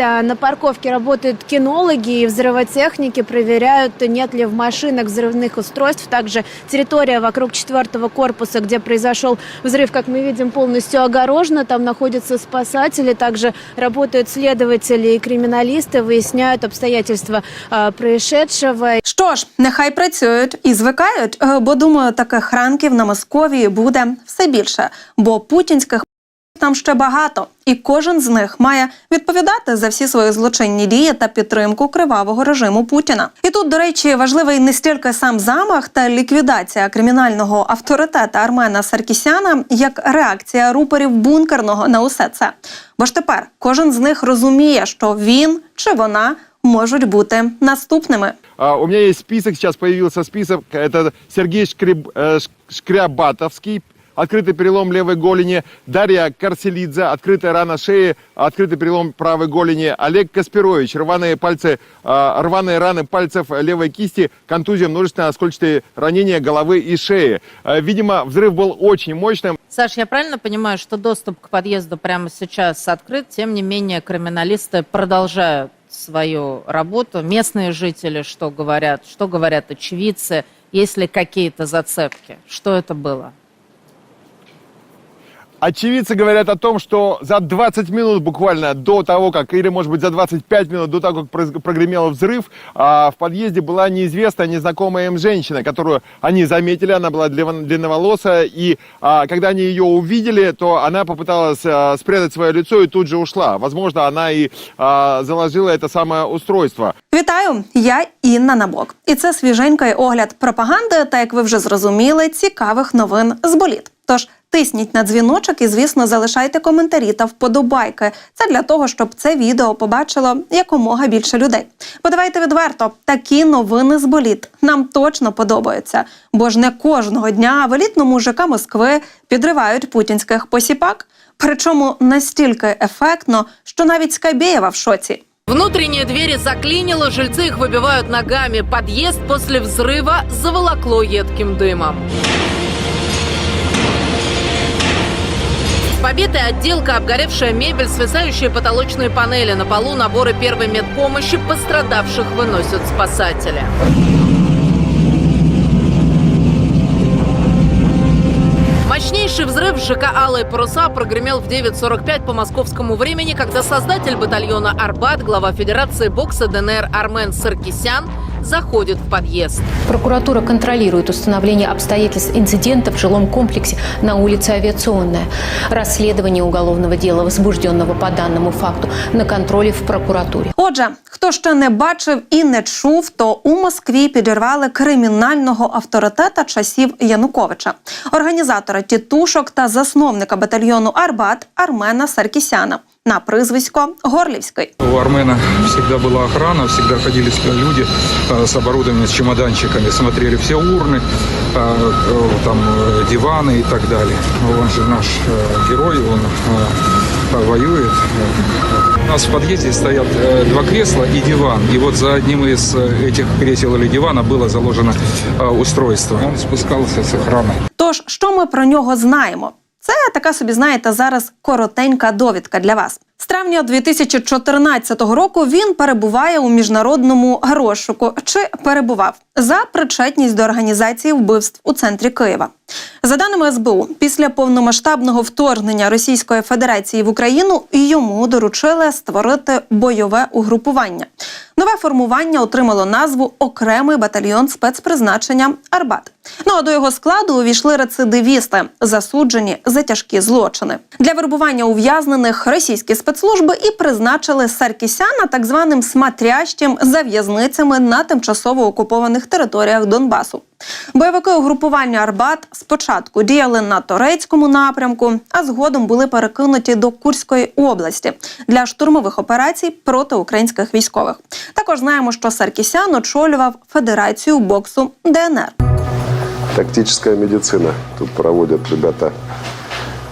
А На парковке работают кинологи и взрывотехники, проверяют, нет ли в машинах взрывных устройств. Также территория вокруг четвертого корпуса, где произошел взрыв, как мы видим, полностью огорожена. Там находятся спасатели, также работают следователи и криминалисты, выясняют обстоятельства а, происшедшего. Що ж, нехай працюють і звикають, е, бо думаю, таких ранків на Московії буде все більше, бо путінських там ще багато, і кожен з них має відповідати за всі свої злочинні дії та підтримку кривавого режиму Путіна. І тут, до речі, важливий не стільки сам замах та ліквідація кримінального авторитета Армена Саркісяна, як реакція рупорів бункерного на усе це. Бо ж тепер кожен з них розуміє, що він чи вона можуть бути наступними. А, У меня есть список, сейчас появился список. Это Сергей Шкреб- Шкрябатовский, открытый перелом левой голени. Дарья Карселидзе, открытая рана шеи, открытый перелом правой голени. Олег Каспирович, рваные пальцы, а, рваные раны пальцев левой кисти, контузия, множественные оскольчатые ранения головы и шеи. А, Видимо, взрыв был очень мощным. Саш, я правильно понимаю, что доступ к подъезду прямо сейчас открыт, тем не менее криминалисты продолжают свою работу. Местные жители что говорят? Что говорят очевидцы? Есть ли какие-то зацепки? Что это было? Очевидцы говорят о том, что за 20 минут буквально до того, как, или может быть за 25 минут до того, как произ- прогремел взрыв, а, в подъезде была неизвестная, незнакомая им женщина, которую они заметили, она была длин- длинноволосая, и а, когда они ее увидели, то она попыталась а, спрятать свое лицо и тут же ушла. Возможно, она и а, заложила это самое устройство. Вітаю, я Інна Набок. І це свіженький огляд пропаганди, та як ви вже зрозуміли, цікавих новин з боліт. Тож тисніть на дзвіночок і, звісно, залишайте коментарі та вподобайки. Це для того, щоб це відео побачило якомога більше людей. Бо давайте відверто, такі новини з боліт нам точно подобаються. Бо ж не кожного дня в елітному ЖК Москви підривають путінських посіпак. Причому настільки ефектно, що навіть Скабєєва в шоці. Внутренние двери заклинило, жильцы их выбивают ногами. Подъезд после взрыва заволокло едким дымом. Побитая отделка, обгоревшая мебель, свисающие потолочные панели. На полу наборы первой медпомощи пострадавших выносят спасатели. Мощнейший взрыв ЖК «Алые паруса» прогремел в 9.45 по московскому времени, когда создатель батальона «Арбат», глава Федерации бокса ДНР Армен Саркисян заходит в подъезд. Прокуратура контролирует установление обстоятельств инцидента в жилом комплексе на улице Авиационная. Расследование уголовного дела, возбужденного по данному факту, на контроле в прокуратуре. Отже, хто ще не бачив і не чув, то у Москві підірвали кримінального авторитета часів Януковича, організатора тітушок та засновника батальйону Арбат Армена Саркісяна на призвисько Горлівський. У Армена всегда была охрана, всегда ходили сюда люди э, с оборудованием, с чемоданчиками, смотрели все урны, э, э, там э, диваны и так далее. Он же наш э, герой, он э, воюет. У нас в подъезде стоят э, два кресла и диван. И вот за одним из э, этих кресел или дивана было заложено э, устройство. Он спускался с охраной. Тож, що ми про нього знаємо? Це така собі, знаєте, зараз коротенька довідка для вас. З травня 2014 року він перебуває у міжнародному розшуку чи перебував за причетність до організації вбивств у центрі Києва. За даними СБУ, після повномасштабного вторгнення Російської Федерації в Україну йому доручили створити бойове угрупування. Нове формування отримало назву Окремий батальйон спецпризначення Арбат. Ну а до його складу увійшли рецидивісти, засуджені за тяжкі злочини. Для вербування ув'язнених російські спецслужби і призначили Саркісяна так званим смотрящим за в'язницями на тимчасово окупованих територіях Донбасу. Бойовики угрупування Арбат спочатку діяли на турецькому напрямку, а згодом були перекинуті до Курської області для штурмових операцій проти українських військових. Також знаємо, що Саркісян очолював Федерацію боксу ДНР. Тактическая медицина. Тут проводят ребята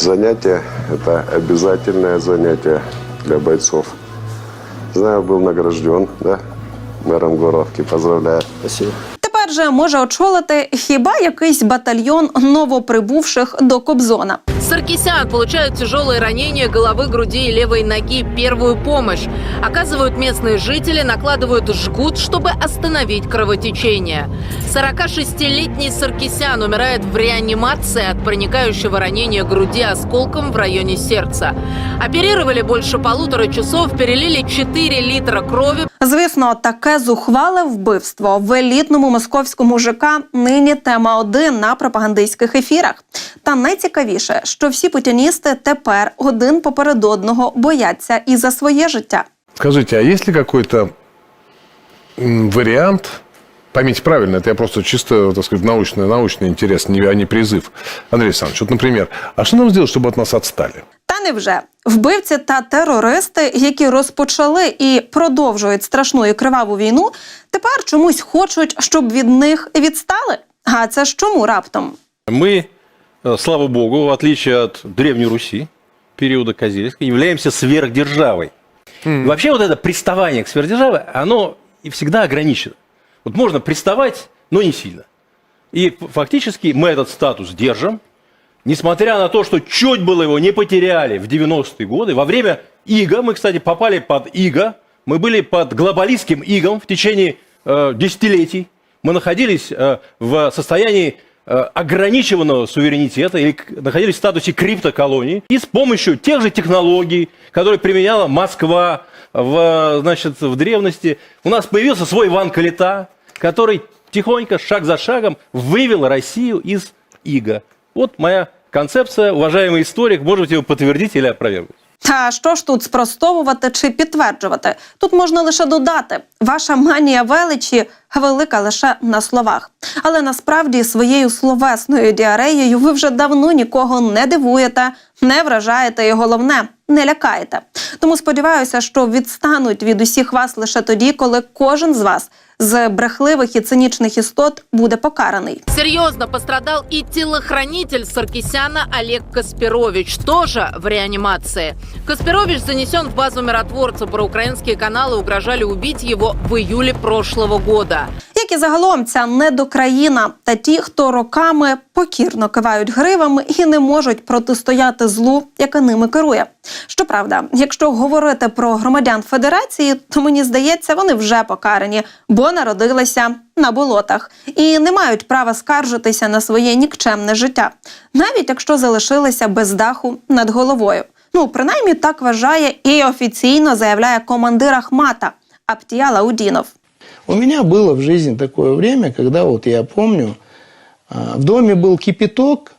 занятия. Это обязательное занятие для бойцов. Знаю, был награжден, да, мэром Горовки. Поздравляю. Тепер Тепер же може очолити хіба якийсь батальйон новоприбувших до Кобзона. Саркисян получает тяжелые ранения головы, груди и левой ноги. Первую помощь оказывают местные жители, накладывают жгут, чтобы остановить кровотечение. 46-летний Саркисян умирает в реанимации от проникающего ранения груди осколком в районе сердца. Оперировали больше полутора часов, перелили 4 литра крови, Звісно, таке зухвале вбивство в елітному московському ЖК нині тема один на пропагандистських ефірах. Та найцікавіше, що всі путіністи тепер один поперед одного бояться і за своє життя. Скажите, а есть ли какой-то м, вариант, поймите правильно, это я просто чисто, так сказать, научный, научный интерес, не- а не призыв. Андрей Александрович, вот, например, а что нам сделать, чтобы от нас отстали? Та невже вбивці та терористи, які розпочали і продовжують страшну і криваву війну, тепер чомусь хочуть, щоб від них відстали. А це ж чому раптом? Мы, э, слава богу, в отличие от Древней Руси, периода Козельска, являемся сверхдержавой. Вообще вот это приставание к сверхдержаве, оно и всегда ограничено. Вот можно приставать, но не сильно. И фактически мы этот статус держим, несмотря на то, что чуть было его не потеряли в 90-е годы. Во время ИГА, мы, кстати, попали под ИГА, мы были под глобалистским ИГом в течение э, десятилетий. Мы находились э, в состоянии э, ограниченного суверенитета или находились в статусе криптоколонии. И с помощью тех же технологий, которые применяла Москва в, значит, в древности, у нас появился свой Иван Калита, который тихонько, шаг за шагом, вывел Россию из ИГА. Вот моя концепция. Уважаемый историк, можете его подтвердить или опровергнуть. Та що ж тут спростовувати чи підтверджувати? Тут можна лише додати: ваша манія величі велика лише на словах. Але насправді своєю словесною діареєю ви вже давно нікого не дивуєте, не вражаєте і головне не лякаєте. Тому сподіваюся, що відстануть від усіх вас лише тоді, коли кожен з вас з брехливих і цинічних істот буде покараний. Серьезно пострадал и телохранитель Саркисяна Олег Каспирович, тоже в реанимации. Каспирович занесен в базу миротворца. Проукраинские каналы угрожали убить его в июле прошлого года. Як і загалом ця недокраїна та ті, хто роками покірно кивають гривами і не можуть протистояти злу, яке ними керує. Щоправда, якщо говорити про громадян Федерації, то мені здається, вони вже покарані, бо народилися на болотах і не мають права скаржитися на своє нікчемне життя, навіть якщо залишилися без даху над головою. Ну, принаймні так вважає і офіційно заявляє командир Ахмата Аптія Лаудінов. У меня было в жизни такое время, когда вот я помню, а, в доме был кипяток,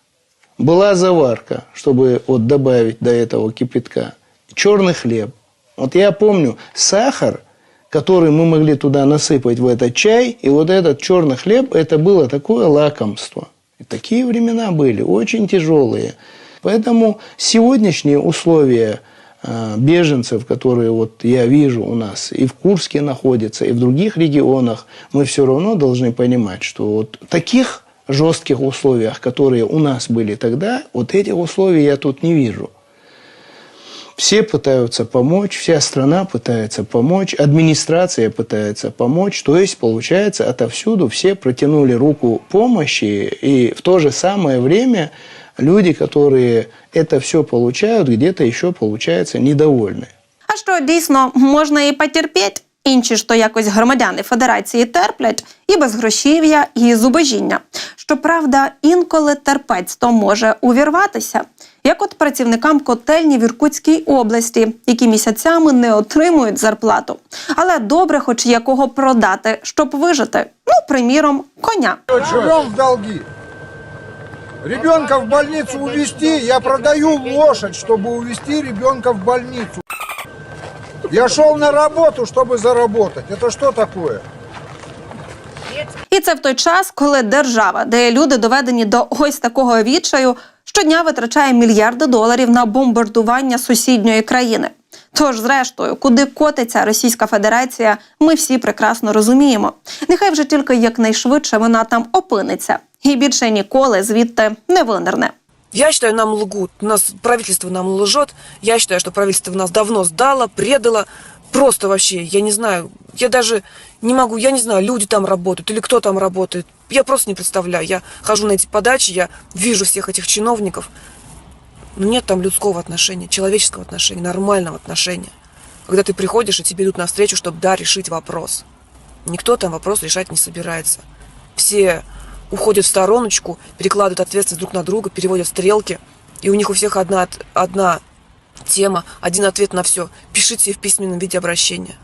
была заварка, чтобы вот добавить до этого кипятка, черный хлеб. Вот я помню сахар, который мы могли туда насыпать в этот чай, и вот этот черный хлеб, это было такое лакомство. И такие времена были, очень тяжелые. Поэтому сегодняшние условия беженцев, которые вот я вижу у нас и в Курске находятся, и в других регионах, мы все равно должны понимать, что вот таких жестких условиях, которые у нас были тогда, вот этих условий я тут не вижу. Все пытаются помочь, вся страна пытается помочь, администрация пытается помочь. То есть, получается, отовсюду все протянули руку помощи, и в то же самое время люди, которые это все получают, где-то еще, получается, недовольны. А що дійсно можна і потерпіть? Інші ж то якось громадяни Федерації терплять і безгрошів'я, і зубожіння. Щоправда, інколи терпець то може увірватися. Як от працівникам котельні в Іркутській області, які місяцями не отримують зарплату. Але добре, хоч якого продати, щоб вижити. Ну, приміром, коня. Живем в долги. Ребенка в больницу увезти, я продаю лошадь, чтобы увезти ребенка в больницу. Я шел на работу, чтобы заработать. Это что такое? І це в той час, коли держава, де люди доведені до ось такого відчаю, щодня витрачає мільярди доларів на бомбардування сусідньої країни. Тож, зрештою, куди котиться Російська Федерація, ми всі прекрасно розуміємо. Нехай вже тільки якнайшвидше вона там опиниться і більше ніколи звідти не винирне. Я считаю, нам лгут. У нас правительство нам лжет. Я считаю, что правительство нас давно сдало, предало. Просто вообще, я не знаю, я даже не могу, я не знаю, люди там работают или кто там работает. Я просто не представляю. Я хожу на эти подачи, я вижу всех этих чиновников. Но нет там людского отношения, человеческого отношения, нормального отношения. Когда ты приходишь, и тебе идут навстречу, чтобы, да, решить вопрос. Никто там вопрос решать не собирается. Все уходят в стороночку, перекладывают ответственность друг на друга, переводят стрелки. И у них у всех одна, одна тема, один ответ на все. Пишите в письменном виде обращения.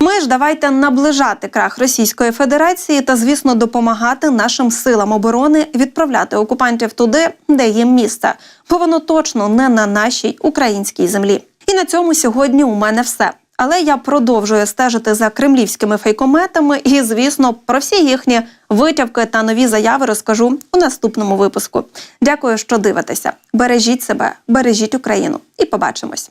Ми ж давайте наближати крах Російської Федерації та, звісно, допомагати нашим силам оборони відправляти окупантів туди, де їм місце, бо воно точно не на нашій українській землі. І на цьому сьогодні у мене все. Але я продовжую стежити за кремлівськими фейкометами і, звісно, про всі їхні витявки та нові заяви розкажу у наступному випуску. Дякую, що дивитеся. Бережіть себе, бережіть Україну і побачимось.